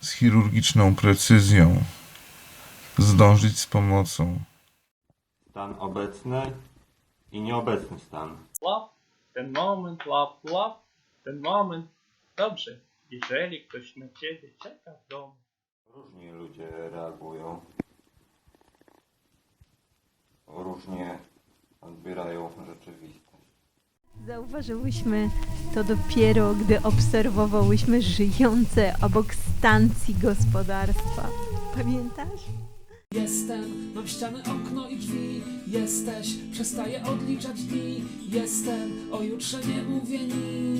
z chirurgiczną precyzją zdążyć z pomocą. Stan obecny i nieobecny stan. Łap, ten moment, łap, łap, ten moment. Dobrze, jeżeli ktoś na ciebie czeka w domu. Różnie ludzie reagują. Różnie odbierają rzeczywistość. Zauważyłyśmy to dopiero, gdy obserwowałyśmy żyjące obok stacji gospodarstwa. Pamiętasz? Jestem, mam ścianę, okno i drzwi Jesteś, przestaję odliczać dni Jestem, o jutrze nie mówię nic